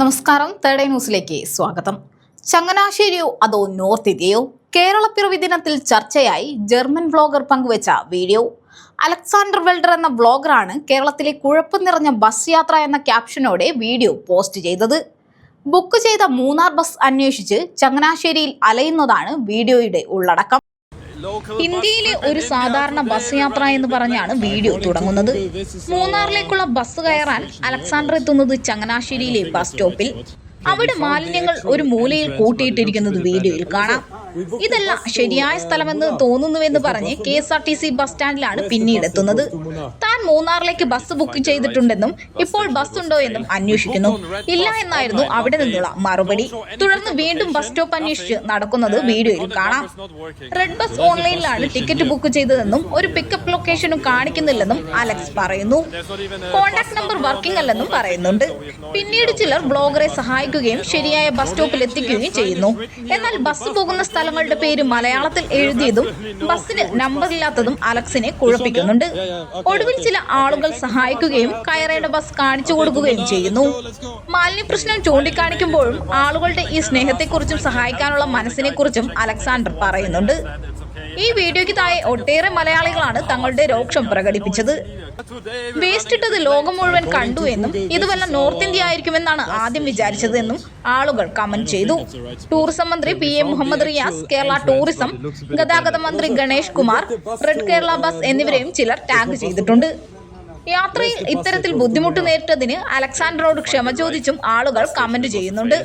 നമസ്കാരം. തേർഡ് ന്യൂസിലേക്ക് സ്വാഗതം. ചങ്ങനാശ്ശേരിയോ അതോ നോർത്ത് ഇന്ത്യയോ കേരളപ്പിറവി ദിനത്തിൽ ചർച്ചയായി ജർമ്മൻ വ്ളോഗർ പങ്കുവച്ച വീഡിയോ. അലക്സാണ്ടർ വെൽഡർ എന്ന വ്ളോഗറാണ് കേരളത്തിലെ കുഴപ്പം നിറഞ്ഞ ബസ് യാത്ര എന്ന ക്യാപ്ഷനോടെ വീഡിയോ പോസ്റ്റ് ചെയ്തത്. ബുക്ക് ചെയ്ത മൂന്നാർ ബസ് അന്വേഷിച്ച് ചങ്ങനാശ്ശേരിയിൽ അലയുന്നതാണ് വീഡിയോയുടെ ഉള്ളടക്കം. ഇന്ത്യയിലെ ഒരു സാധാരണ ബസ് യാത്ര എന്ന് പറഞ്ഞാണ് വീഡിയോ തുടങ്ങുന്നത്. മൂന്നാറിലേക്കുള്ള ബസ് കയറാൻ അലക്സാണ്ടർ എത്തുന്നത് ചങ്ങനാശ്ശേരിയിലെ ബസ് സ്റ്റോപ്പിൽ. അവിടെ മാലിന്യങ്ങൾ ഒരു മൂലയിൽ കൂട്ടിയിട്ടിരിക്കുന്നത് വീഡിയോയിൽ കാണാം. ഇതല്ല ശരിയായ സ്ഥലമെന്ന് തോന്നുന്നുവെന്ന് പറഞ്ഞ് K S R T C bus സ്റ്റാൻഡിലാണ് പിന്നീട് എത്തുന്നത്. താൻ മൂന്നാറിലേക്ക് ബസ് ബുക്ക് ചെയ്തിട്ടുണ്ടെന്നും ഇപ്പോൾ ബസ് ഉണ്ടോ എന്നും അന്വേഷിക്കുന്നു. ഇല്ല എന്നായിരുന്നു അവിടെ നിന്നുള്ള മറുപടി. തുടർന്ന് വീണ്ടും ബസ് സ്റ്റോപ്പ് അന്വേഷിച്ച് നടക്കുന്നത് വീഡിയോയിൽ കാണാം. റെഡ് ബസ് ഓൺലൈനിലാണ് ടിക്കറ്റ് ബുക്ക് ചെയ്തതെന്നും ഒരു പിക്കപ്പ് ലൊക്കേഷനും കാണിക്കുന്നില്ലെന്നും അലക്സ് പറയുന്നു. കോണ്ടാക്ട് നമ്പർ വർക്കിംഗ് അല്ലെന്നും പറയുന്നുണ്ട്. പിന്നീട് ചിലർ ബ്ലോഗറെ സഹായിക്കുകയും ശരിയായ ബസ് സ്റ്റോപ്പിൽ എത്തിക്കുകയും ചെയ്യുന്നു. എന്നാൽ ബസ് പോകുന്ന സ്ഥലങ്ങളുടെ പേര് മലയാളത്തിൽ എഴുതിയതും ബസ്സിന് നമ്പറില്ലാത്തതും അലക്സിനെ കുഴപ്പിക്കുന്നുണ്ട്. ഒടുവിൽ ചില ആളുകൾ സഹായിക്കുകയും കയറേണ്ട ബസ് കാണിച്ചു കൊടുക്കുകയും ചെയ്യുന്നു. മാലിന്യ പ്രശ്നം ചൂണ്ടിക്കാണിക്കുമ്പോഴും ആളുകളുടെ ഈ സ്നേഹത്തെക്കുറിച്ചും സഹായിക്കാനുള്ള മനസ്സിനെക്കുറിച്ചും അലക്സാണ്ടർ പറയുന്നുണ്ട്. ഈ വീഡിയോയ്ക്ക് താഴെ ഒട്ടേറെ മലയാളികളാണ് തങ്ങളുടെ രോക്ഷം പ്രകടിപ്പിച്ചത്. വേസ്റ്റ് ഇട്ടത് ലോകം മുഴുവൻ കണ്ടു എന്നും ഇത് വല്ല നോർത്ത് ഇന്ത്യ ആയിരിക്കുമെന്നാണ് ആദ്യം വിചാരിച്ചത് എന്നും ആളുകൾ കമന്റ് ചെയ്തു. ടൂറിസം മന്ത്രി P A Muhammad Riyas Kerala tourism ഗതാഗത മന്ത്രി ഗണേഷ് കുമാർ റെഡ് കേരള ബസ് എന്നിവരെയും ചിലർ ടാഗ് ചെയ്തിട്ടുണ്ട്. യാത്രയിൽ ഇത്തരത്തിൽ ബുദ്ധിമുട്ട് നേരിട്ടതിന് അലക്സാണ്ടറോട് ക്ഷമ ചോദിച്ചും ആളുകൾ കമന്റ് ചെയ്യുന്നുണ്ട്.